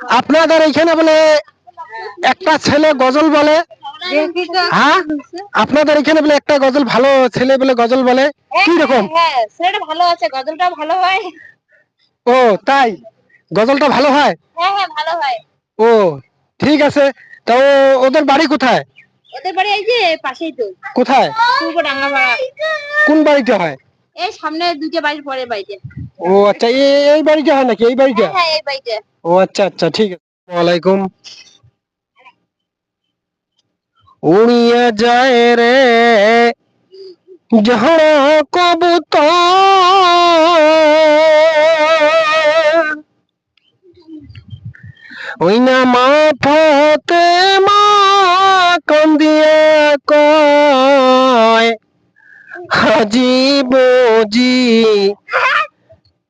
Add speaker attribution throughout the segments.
Speaker 1: আপনাদের এখানে বলে একটা ছেলে গজল বলে। হ্যাঁ? আপনাদের এখানে বলে একটা গজল ভালো ছেলে বলে গজল বলে। কি রকম?
Speaker 2: হ্যাঁ ছেলেটা ভালো আছে গজলটা ভালো হয়।
Speaker 1: ও তাই? গজলটা ভালো হয়?
Speaker 2: হ্যাঁ হ্যাঁ ভালো হয়।
Speaker 1: ও ঠিক আছে। তো ওদের বাড়ি কোথায়?
Speaker 2: ওদের বাড়ি এই যে পাশেই তো।
Speaker 1: কোথায়?
Speaker 2: পূর্ব ডাঙ্গাপাড়া
Speaker 1: কোন বাড়িতে হয়?
Speaker 2: এই সামনে দুইটা বাড়ির পরের বাড়িতে।
Speaker 1: ও আচ্ছা এই বাড়িটা হয় নাকি? এই বাড়িটা
Speaker 2: হ্যাঁ এই বাড়িতে
Speaker 1: ও আচ্ছা আচ্ছা ঠিক আছে। ওয়ালাইকুম। উড়িয়া যায় রে ঝড় কবুতর। ওই না মা ফতে মা কন্দিয়া কয় হাজি বজি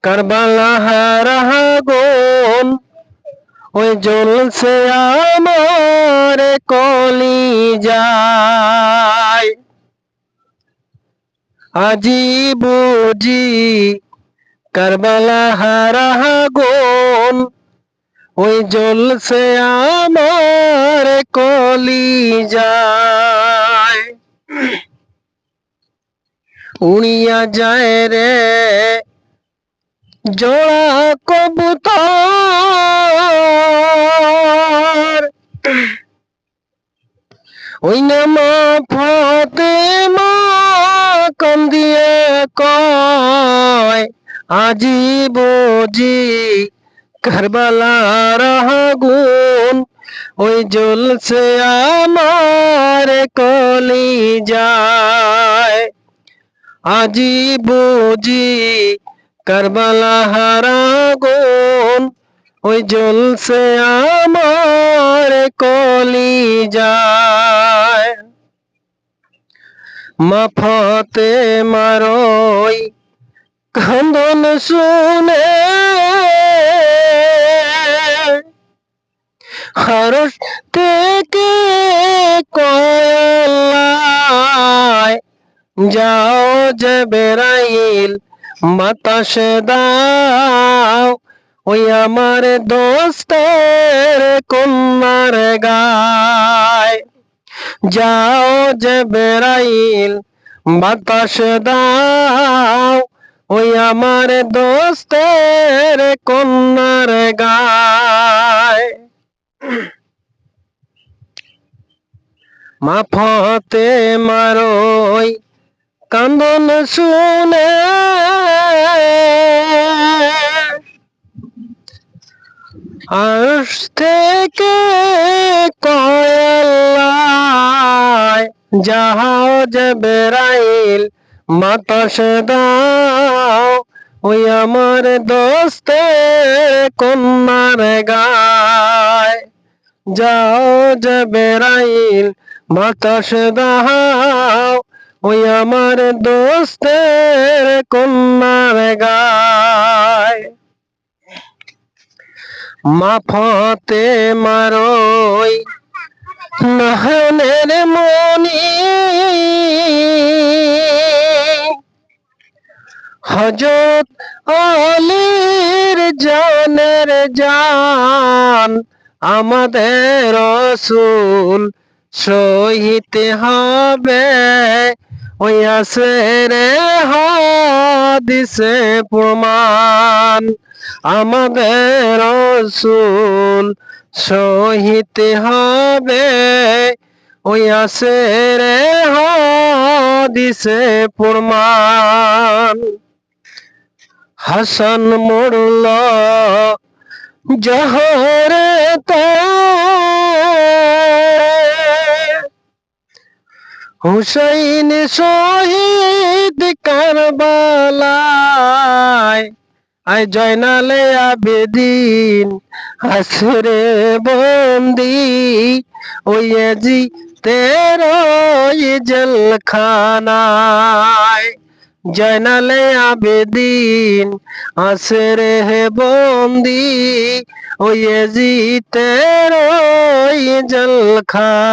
Speaker 1: কারবালা হারা গুন ওই জ্বলছে আমার কলি যায় আজি বুঝি কারবালা হারা গুন ওই জ্বলছে আমার কলি যায় উড়িয়া যায় রে জোড়া কবুতর। ওই নাম ফতে মা কন্দিয়ে কয়, আজি বুঝি কারবালার আগুন, ওই জ্বলছে আমার কলি যায় আজি বুঝি কারবালা হারা গুন ওই জ্বলছে আমার কলি যায় মাফতে মারই কান্দন শুনে হরস থেকে কয়লায় যাও যে বেড়াইল বাতাস দাও, ওই আমার দোস্তের কন্যার গায়। যাও যে বেড়াইল, বাতাস দাও, ওই আমার দোস্তের কন্যার গায়। মাফতে মারই, কান্দন শুনে আস থেকে কয়লায় জাহাজ বেড়াইল মাতাস দাও ওই আমার দোস্তে কন্যার গায়। যাও যে বেড়াইল, বাতাস দাও ওই আমার দোস্তের কন্যার গায়। মাফতে মারই নহনের মনি। হজত আলীর জানের জান আমাদের রসুল সহিতে হবে। ওই আছে রে হাদিসে প্রমাণ। আমাদের রসুল সহিতে হবে। ওই আছে রে হাদিসে প্রমাণ। হাসান মরল জহরতে হুসাইন শহীদ কারবালায় আই জয়নালে আবেদিন হাসরে বন্দি, ওই জি তেরো জলখানায়। জয়নালে আবেদিন, আসরে হে বন্দি, ওই জি তেরো জলখানায়।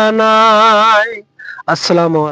Speaker 1: আসসালামু আলাইকুম